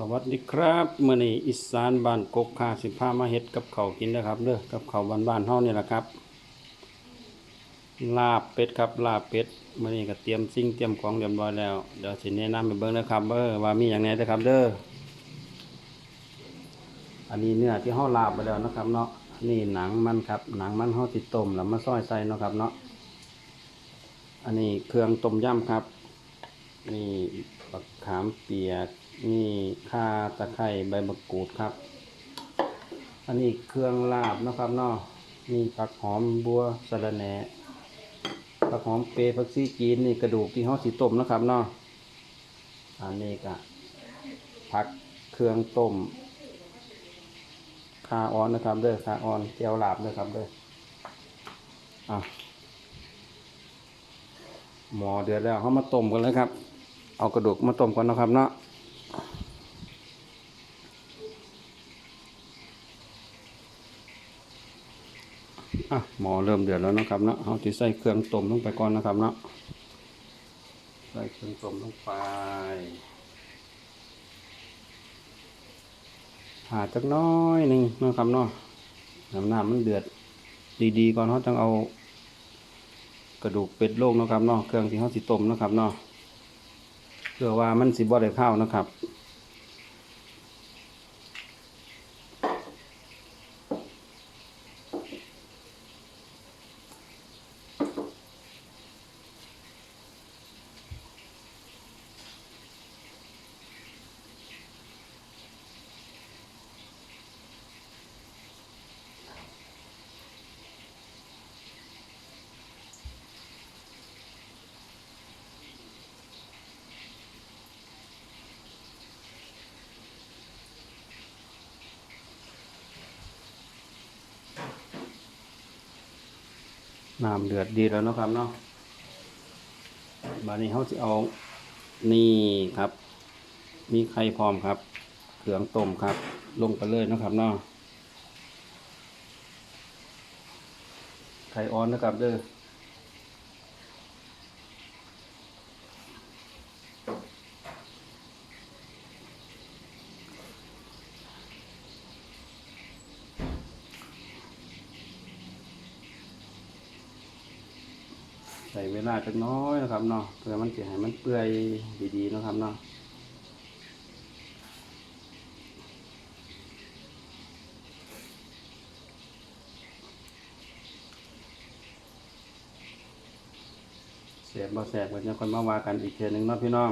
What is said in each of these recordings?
สวัสดีครับเมื่อนี้อีสานบ้านกกคาสิพามาเฮ็ดกับเขาวกินนะครับเด้อกับเขาวบ้านๆเฮานี่แหละครับ ลาบเป็ดครับลาบเป็ดเมื่อนี้ก็เตรียมสิ่งเตรียมของเรียบร้อยแล้วเดี๋ยวสิแนะนำไปเบิ่งนะครับเออว่ามีอย่างไหนนะครับเด้ออันนี้เนื้อที่เฮาลาบไปแล้วนะครับเนาะนี่หนังมันครับหนังมันเฮาติดต้มแล้วมาซอยใส่เนาะครับเนาะอันนี้เครื่องต้มยำครับ นี่ บักขามเปียกนี่ข่าตะไคร้ใบมะกรูดครับ อันนี้เครื่องลาบนะครับเนาะมีผักหอมบัวสะระแหน่ผักหอมเปรย์ผักซีจีนนี่กระดูกที่ห้อสีต้มนะครับเนาะอันนี้ก็ผักเครื่องต้มคาออนนะครับเด้อคาออนเจียวลาบนะครับเด้ออะหมอเดือดแล้วเขามาต้มกันเลยครับ เอากระดูกมาต้มก่อนนะครับเนาะอะหมอเริ่มเดือดแล้วนะครับเนาะเอาที่ใส่เครื่องต้มลงไปก่อนนะครับเนาะใส่เครื่องต้มลงไปหาจักน้อยหนึ่งนะครับเนาะน้ำน้ำมันเดือดดีๆก่อนเขาต้องเอากระดูกเป็ดโลกนะครับเนาะเครื่องที่เขาสิต้มนะครับเนาะ เพื่อว่ามันสิบ่ได้ข้านะครับ น้ำเดือดดีแล้วนะครับเนาะบานนี้เขาจะเอานี่ครับ มีไข่พร้อมครับเครื่องต้มครับ ลงไปเลยนะครับเนาะไข่อ่อนนะครับเด้อ ใส่เวลาจักน้อยนะครับเนาะเพื่อมันจะให้มันเปื่อยดีๆนะครับเนาะเสียบบ่แสบก็จะคนมาว่ากันอีกเทือนึงเนาะพี่น้อง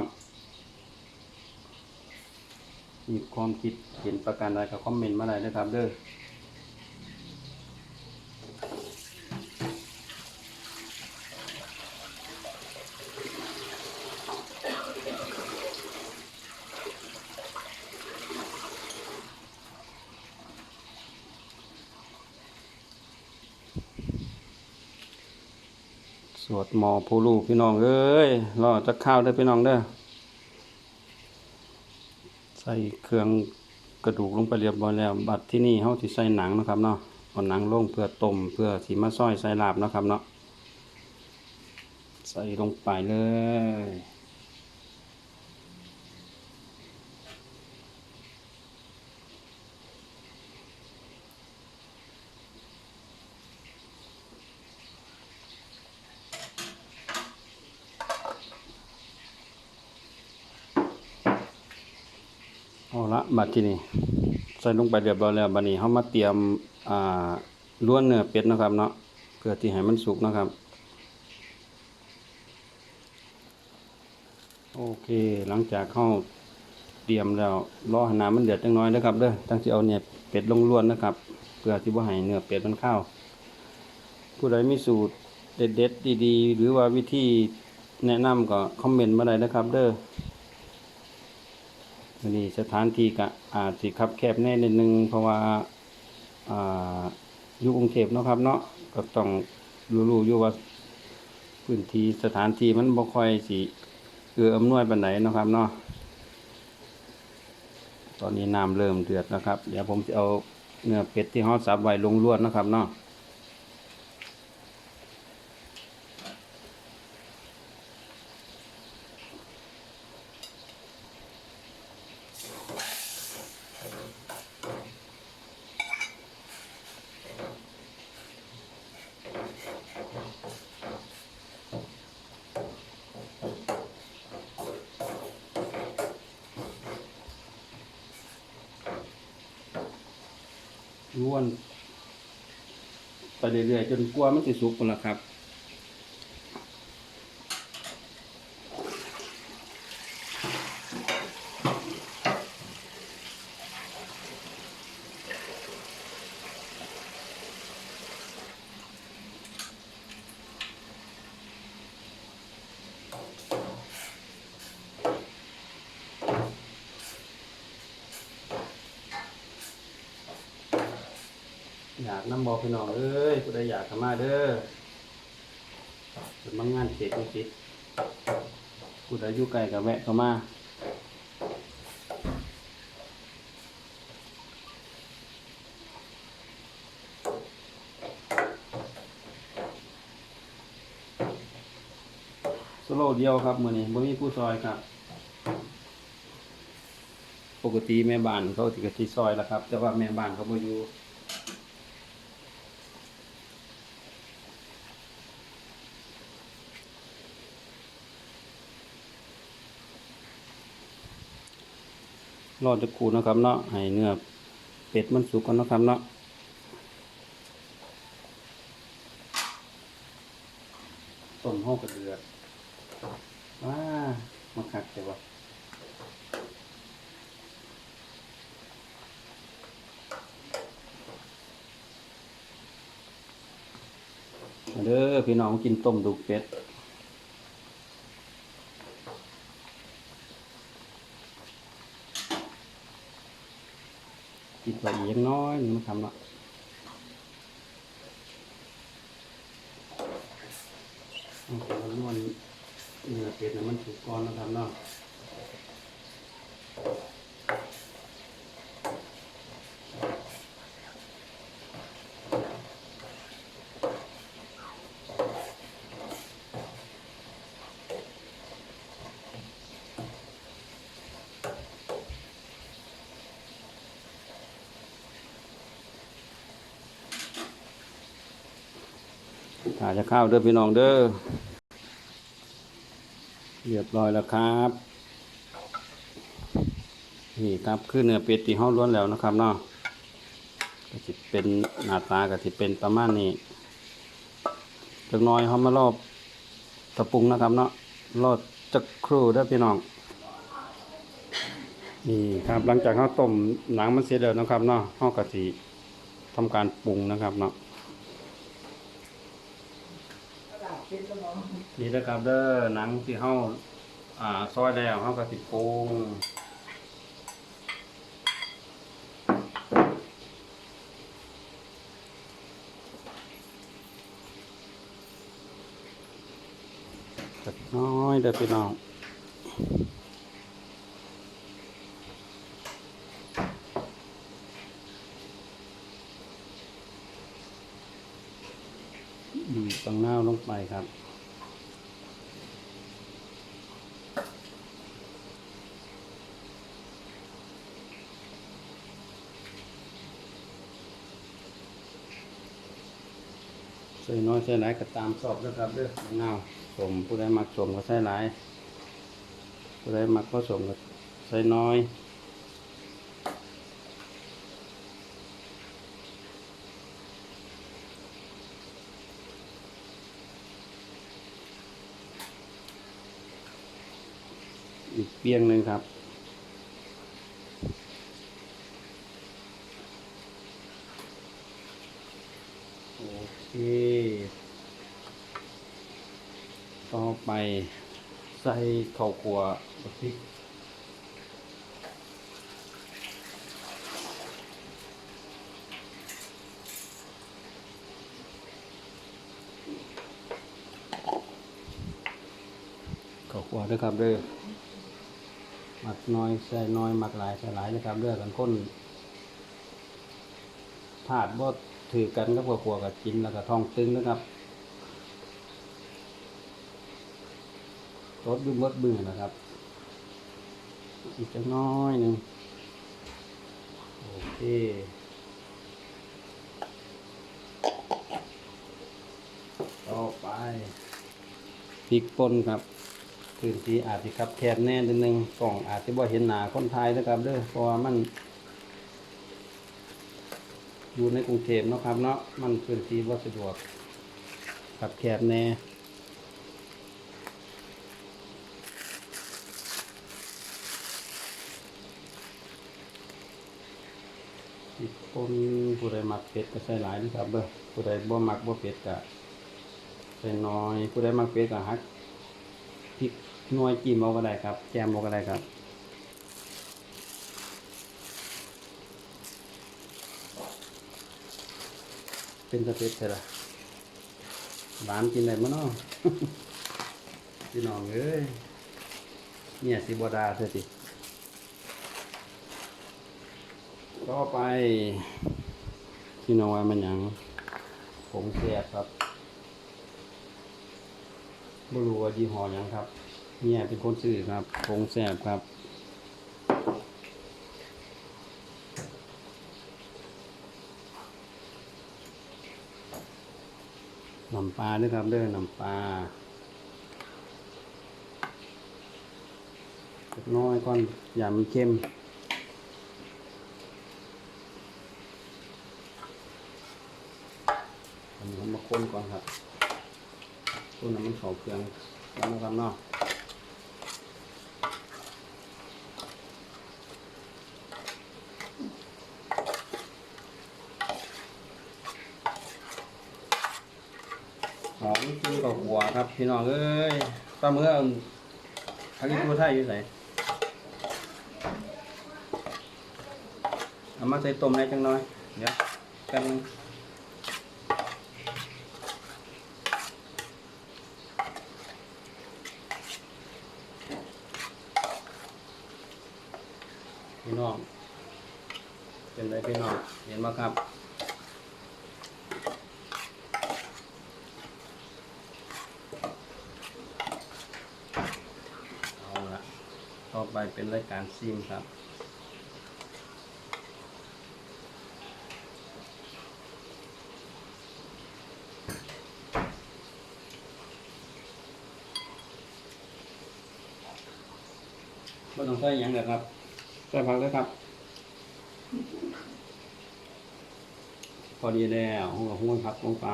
มีความคิดเห็นประการใดก็คอมเมนต์มาได้นะครับเด้อ วดหมอผู้ลูกพี่น้องเอ้ยรอจะข้าวได้พี่น้องเด้อใส่เครื่องกระดูกลงไปเรียบร้อยแล้ว บัดที่นี่เขาที่ใส่หนังนะครับเนาะเอาหนังลงเพื่อต้มเพื่อสีมาซอยใส่ลาบนะครับเนาะใส่ลงไปเลย บัดที่นี่ใส่ลงไปเรียบร้อยแล้วบัดนี้เขามาเตรียมอ่าล้วนเนื้อเป็ดนะครับเนาะเพื่อที่ให้มันสุกนะครับโอเคหลังจากเข้าเตรียมแล้วรอให้น้ำมันเดือดจังน้อยนะครับเด้อตั้งที่เอาเนี่ยเป็ดลงล้วนนะครับ เพื่อที่ว่าให้เนื้อเป็ดมันเข้าผู้ใดมีสูตรเด็ดๆดีๆ หรือว่าวิธีแนะนำก็คอมเมนต์มาได้นะครับ เด้อ วันนี้สถานที่ก็อาจสิคับแคบแน่นิดนึงเพราะว่าอ่าอยู่กรุงเทพเนาะครับเนาะก็ต้องรู้ๆอยู่ว่าพื้นที่สถานที่มันบ่ค่อยสิเอื้ออำนวยปานใดเนาะครับเนาะตอนนี้น้ำเริ่มเดือดแล้วครับ เดี๋ยวผมจะเอาเนื้อเป็ดที่เฮาสับไว้ลงลวดนะครับเนาะ ล้วน ไปเรื่อยๆจนกลัวมันจะสุกหมดแล้วครับ อยากน้ำบอพี่น้องเอ้ยผู้ใดอยากขมาเด้อเป็นบางงานเขตไม่ติดผู้ใดอยู่ไกลกับแวะเข้ามาสโลเดียวครับมือนี้บ่มีผู้ซอยครับ ปกติแม่บ้านเขาติกะที่ซอยแล้วครับ แต่ว่าแม่บ้านเขาบ่อยู่ รอจะกูนะครับเนาะให้เนื้อเป็ดมันสุกก่อนนะครับเนาะต้มห้อกระเดือดว้ามาคักแต่ว่ามาเด้อพี่น้องกินต้มดุกเป็ด กินน้อยหนึงนะครับเนาะเอาไปนวลเนื้อเป็ดน่ะมันถูกก่อนนะครับเนาะ ถ้าจะข้าวเด้อพี่น้องเด้อเรียบร้อยแล้วครับ นี่ครับคือเนื้อเป็ดที่เฮาล้วนแล้วนะครับเนาะก็สิเป็นหน้าตาก็สิเป็นประมาณนี้จักน้อยเฮามารอบตะปุงนะครับเนาะรอดจักครู่เด้อพี่น้อง นี่ครับหลังจากเฮาต้มหนังมันเสร็จแล้วนะครับเนาะเฮาก็สิทำการปรุงนะครับเนาะ นี่นะครับเด้อหนังที่เฮาอ่าซอยแล้วเฮาก็สิปรุงน้อยเด้อพี่น้องบีบตังหน้าวลงไปครับ ใส่น้อยใส่หลายก็ตามชอบนะครับเด้อมะนาวสมผู้ใดมักสมก็ใส่หลาย ผู้ใดมักผสมก็ใส่น้อยอีกเปียงหนึ่งครับ โอเค ต่อไปใส่ข้าวคั่วพริกข้าวคั่วด้วยครับเด้อหมักน้อยใส่น้อยหมักหลายใส่หลายนะครับเด้อกันคนถาดบ่ ถือกันกับข้าวคั่วกับกินแล้วก็ท้องตึงนะครับรสยุ่มรสบื้อนะครับ อีกจักหน้อยหนึ่งโอเคต่อไปพริกป่นครับพื้นที่อาจจะครับแคบแน่นิดนึงกล่องอาจจะบ่เห็นหนาคนไทยนะครับเด้อเพราะว่ามัน อยู่ในกรุงเทพนะครับเนาะมันพื้นที่บ่สะดวกขับแคบแน่อีกคนผู้ใดมักเป็ดก็ใส่หลายนะครับเด้อผู้ใดบ่มักบ่เป็ดก็ใส่น้อย ผู้ใดมักเป็ดก็หักพริกน่วยจิ้มเอาก็ได้ครับ แจมเอาก็ได้ครับ เป็นสเต็ปใช่ละหวานกินได้มั้งเนาะพี่น้องเอ้ยเนี่ยสิบดาเธอสิก็ไปพี่น้องว่ามันยังผงแสบครับไม่รู้ว่ายี่ห้อยังครับ เนี่ยเป็นคนซื้อครับผงแสบครับ ปลาด้วยครับเด้อน้ำปลาเล็กน้อยก่อนอย่ามันเค็มอันนี้มาคนก่อนครับคนน้ำมันเขาเครื่องแล้วนะครับเนาะหอมกินกับหัว ครับพี่น้องเอ้ยปลาเมื่อทักอีตัวไทยอยู่ไหนเอามาใส่ต้มได้จังน้อย เดี๋ยวกันพี่น้องเป็นไรพี่น้องเห็นไหมครับ เอาละ ต่อไปเป็นรายการซิมครับ ไม่ต้องใส่หยังเลยครับ ใส่ผักเลยครับ พอดีแล้วหัวหัวผักลงไป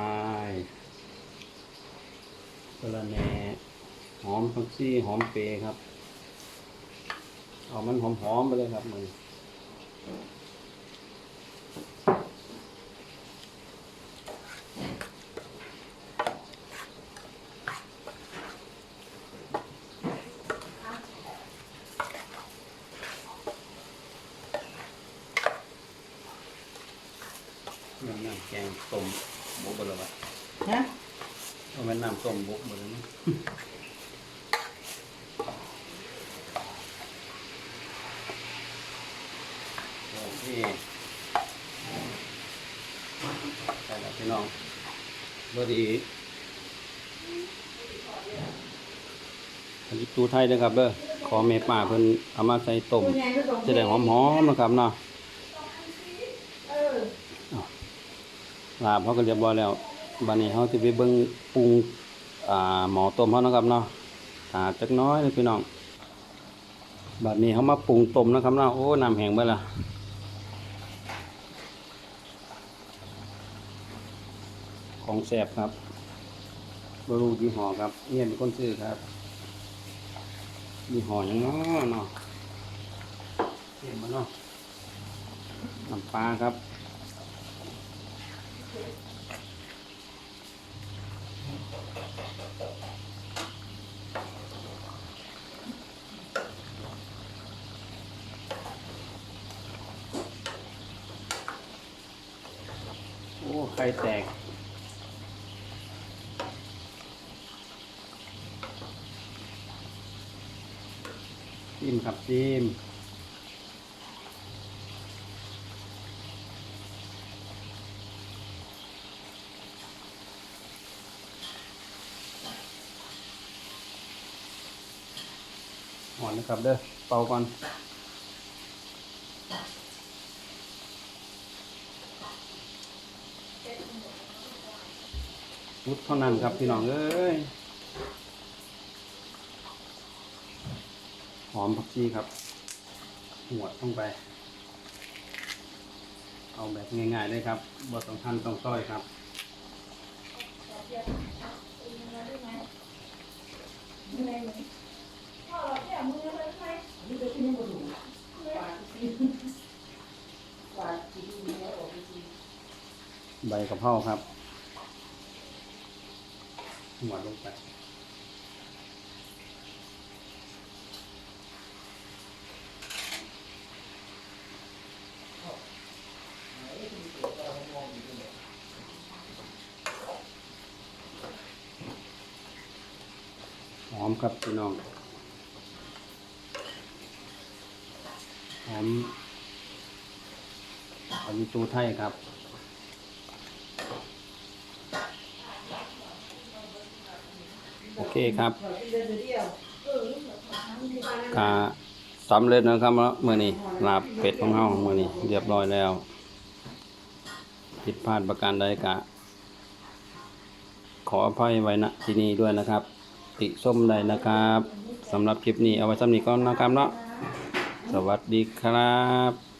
กระแหนหอมผักซี่หอมเปรย์ครับ เอามันหอมๆไปเลยครับมือนำน้ำแกงต้มบุกไปเลยวะ ฮะ เอาเป็นน้ำต้มบุกไปเลยนะ โอเคใช่แล้วพี่น้องบดีอันนี้ตูไทยนะครับเด้อขอเมป่าเพิ่นเอามาใส่ต้มจะได้หอมๆนะครับเนาะลาบเขาก็เรียบร้อยแล้วบัดนี้เขาจะไปเบิ่งปรุงอ่าหมอต้มเขานะครับเนาะถาจักน้อยเลยพี่น้องบัดนี้เขามาปรุงต้มนะครับเนาะโอ้น้ำแห้งไปละ ของแสบครับบรูยี่ห้อครับเนี่ยเป็นคนซื้อครับยี่ห้อยังเนาะเนาะเห็นมันเนาะน้ำปลาครับโอ้ไข่แตก จิ้มครับจิ้มอ่อนนะครับเด้อเป่าก่อนมุดเท่านั้นครับพี่น้องเอ้ย หอมผักชีครับ หัวดลงไป เอาแบบง่ายๆเลยครับบทสำคัญต้องซอยครับใบกระเพราครับหัวลงไป ครับพี่น้องหอมอันนี้ตูไทยครับโอเคครับกาสำเร็จนะครับเมื่อนี้ลาบเป็ดของเฮาเมื่อนี้เรียบร้อยแล้ว ผิดพลาดประการใดกะ ขออภัยไว้ณที่นี้ด้วยนะครับ ติส้มได้นะครับสำหรับคลิปนี้เอาไว้สำนี้ก่อนนะครับเนาะสวัสดีครับ